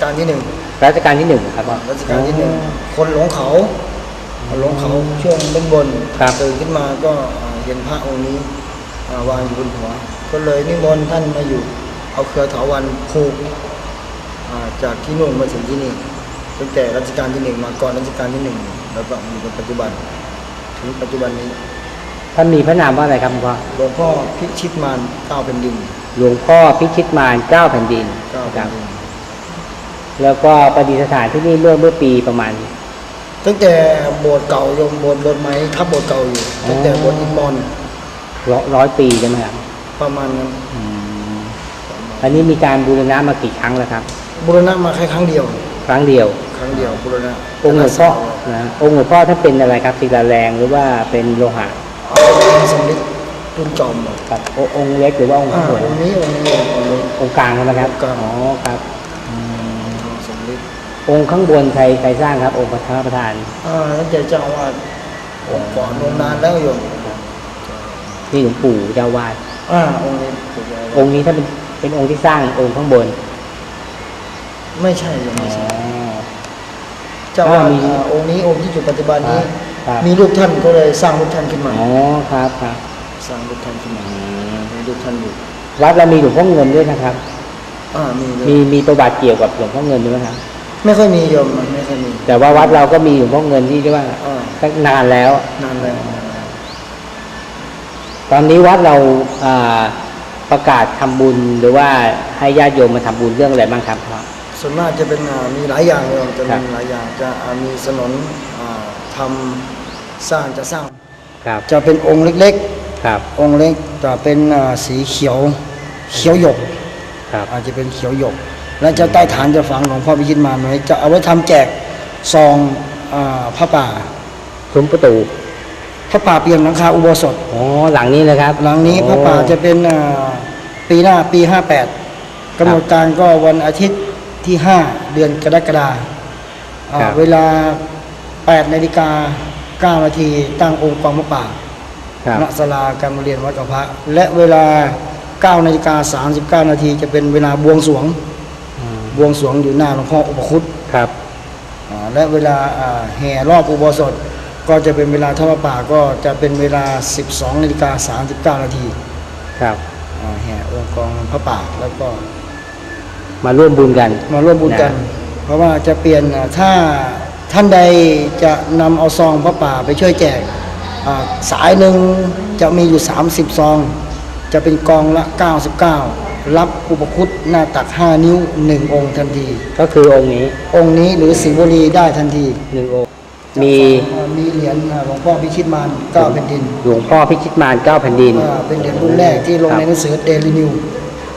การที่หนึ่งรัชกาลที่หนึ่งครับพ่อรัชกาลที่หนึ่งคนหลงเขาคนหลงเขาช่วงเบื้องบนครับตื่นขึ้นมาก็อ่าเห็นพระองค์นี้อ่าวางอยู่บนหัว ก็เลยนิมนต์ท่านมาอยู่ เอาเครือเถาวันผูกอ่าจากที่นู่นมาถึงที่นี่ตั้งแต่รัชกาลที่หนึ่งมาก่อนรัชกาลที่หนึ่งแล้วก็อยู่จนปัจจุบัน ถึงปัจจุบันนี้ท่านมีพระนามว่าอะไรครับพ่อหลวงพ่อพิชิตมารเก้าเป็นดิน หลวงพ่อพิชิตมารเก้าแผ่นดินเก้าคแผ่รันบดิน แล้วก็ประดิษฐานที่นี่เมื่อเมื่อปีประมาณ ตั้งแต่โบสถ์เก่าโยมโบสถ์โบสถ์ไม้ทับโบสถ์เก่าอยู่ตั้งแต่โบสถ์อินมอนร้อยร้อยปีใช่ไหมครับประมาณนั้นอืมอันนี้มีการบูรณะมากี่ครั้งแล้วครับ บูรณะมาแค่ครั้งเดียว ครั้งเดียว ครั้งเดียวบูรณะองค์หลวงพ่อนะองค์หลวงพ่อท่านเป็นอะไรครับศิลาแรงหรือว่าเป็นโลหะเป็นสมเด็จรุ่นจอมหมดครับโอองค์เล็กหรือว่าองค์อ่าข้างบนองค์นี้องค์นี้องค์นี้องค์กลางใช่ไหมครับองค์กลางอ๋อครับสมเด็จ องค์ข้างบนใครใครสร้างครับ องค์พระประธานอ่าตั้งแต่เจ้าอาวาดองค์ก่อนองค์นานแล้วโยมนี่หลวงปู่เจ้าวาดอ่าองค์นี้ถูกแล้วองค์นี้ถ้าเป็นเป็นองค์ที่สร้างองค์ข้างบน ไม่ใช่โยมอ๋อไม่ใช่เจ้าอาวาดอ่ามีอ่าองค์นี้องค์ที่อยู่ปัจจุบันนี้ครับมีรูปท่านก็เลยสร้างรูปท่านขึ้นมาอ๋อครับครับสร้างรูปท่านขึ้นมามีรูปท่านอยู่วัดเรามีหลวงพ่อเงินด้วยนะครับอ่ามีเลยมีมีประวัติเกี่ยวกับหลวงพ่อเงินด้วยไหมครับ ไม่ค่อยมีโยมมันไม่ค่อยมี แต่ว่าวัดเราก็มีหลวงพ่อเงินที่เรียกว่าอ่า ตั้งนานแล้ว นานแล้วตอนนี้วัดเราอ่าประกาศทำบุญหรือว่าให้ญาติโยมมาทำบุญเรื่องอะไรบ้างครับพ่อ ส่วนมากจะเป็นอ่ามีหลายอย่างเลยจะครัมีบ หลายอย่างจะอ่ามีสนนอ่าทำสร้างจะสร้าง ครับจะเป็นองค์เล็กครับๆ องค์เล็กจะเป็นอ่าสีเขียวเขียวหยก ครับอาจจะเป็นเขียวหยก และจะใต้ฐานจะฝังหลวงพ่อพิชิตมารไว้จะเอาไว้ทำแจกซองอาพระป่าซุ้มประตูพระป่าเปลี่ยนหลังคาอุโบสถอ๋อหลังนี้นะครับ หลังนี้พระป่าจะเป็นอ่าปีหน้าปี58กำหนดการก็วันอาทิตย์ที่5เดือนกรกฎาอ่าครับเวลา8นาฬิกา9นาทีตั้งองค์กองพระป่าครับณศาลาการประเรียนวัดกับพระและเวลา9นาฬิกา39นาทีจะเป็นเวลาบวงสรวงอืม บวงสรวงอยู่หน้าหลวงพ่ออุปคุตครับอ่าและเวลาอ่าแห่รอบอุโบสถก็จะเป็นเวลาทอดพระป่าก็จะเป็นเวลา 12นาฬิกา39นาทีครับ อ่าแห่องค์กองพระป่าแล้วก็มาร่วมบุญกัน มาร่วมบุญกันนะเพราะว่าจะเปลี่ยนอ่าถ้าท่านใดจะนำเอาซองพระป่าไปช่วยแจกอ่าสายหนึ่งจะมีอยู่ 30 ซอง จะเป็นกองละ 99 รับอุปคุตหน้าตัก 5 นิ้ว 1 องค์ทันที ก็คือองค์นี้องค์นี้หรือสิงห์บุรีได้ทันทีหนึ่งองค์มีอ่ามีเหรียญอ่าหลวงพ่อพิชิตมารเก้าเป็นดินหลวงพ่อพิชิตมารเก้าแผ่นดินอ่าเป็นเหรียญรุ่นแรกที่ลงครับในหนังสือเดลินิว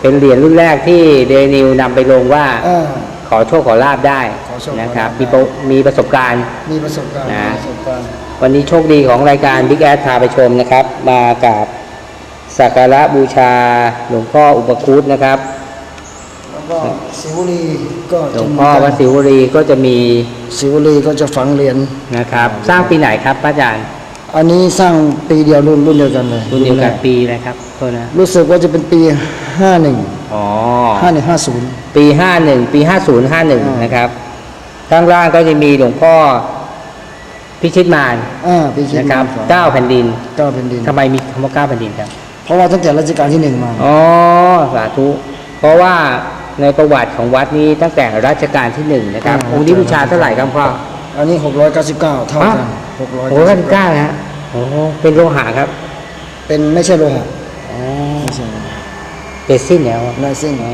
เป็นเหรียญรุ่นแรกที่เดนิวนำไปลงว่า อ่า ขอโชคขอลาบได้ขอโชคขอลาภ นะครับได้มีประมีประสบการณ์ มีประสบการณ์นะ มีประสบการณ์วันนี้โชคดีของรายการบิ๊กแอดพาไปชมนะครับ มากับ สักการะบูชาหลวงพ่ออุปคุตนะครับแล้วก็สิงห์บุรีก็หลจะวงมีพ่อวัดศิวรีก็จะมีสิงห์บุรีก็จะฝังเหรียญนะครับ สร้างปีไหนครับพระอาจารย์ อันนี้สร้างปีเดียวรุ่นรุ่นเดียวกันเลยรุ่นเดียวกันปีนะครับโทษนะรู้สึกว่าจะเป็นปี51อ๋อ51 50ปีห้าหนึ่งปีห้าศูนย์ห้าหนึ่งอ่านนะครับข้างล่างก็จะมีหลวงพ่อพิชิตมารอ่าปีคิดนะครับมเก้าแผ่นดินเก้าเป็นดินทำไมมีคำว่าเก้าแผ่นดินครับ เพราะว่าตั้งแต่รัชกาลที่หนึ่งมา อ๋อ สาธุ เพราะว่าในประวัติของวัดนี้ตั้งแต่รัชกาลที่หนึ่งนะครับองค์นี้บูชาเท่าไหร่ครับพ่อ อันนี้ 699 เท่ากัน โอ้โหกันเก้านะฮะโอ้โหเป็นโลหะครับเป็นไม่ใช่โลหะอ๋อไม่ใช่เป็นสิ้นแล้วลายเส้น อ๋อ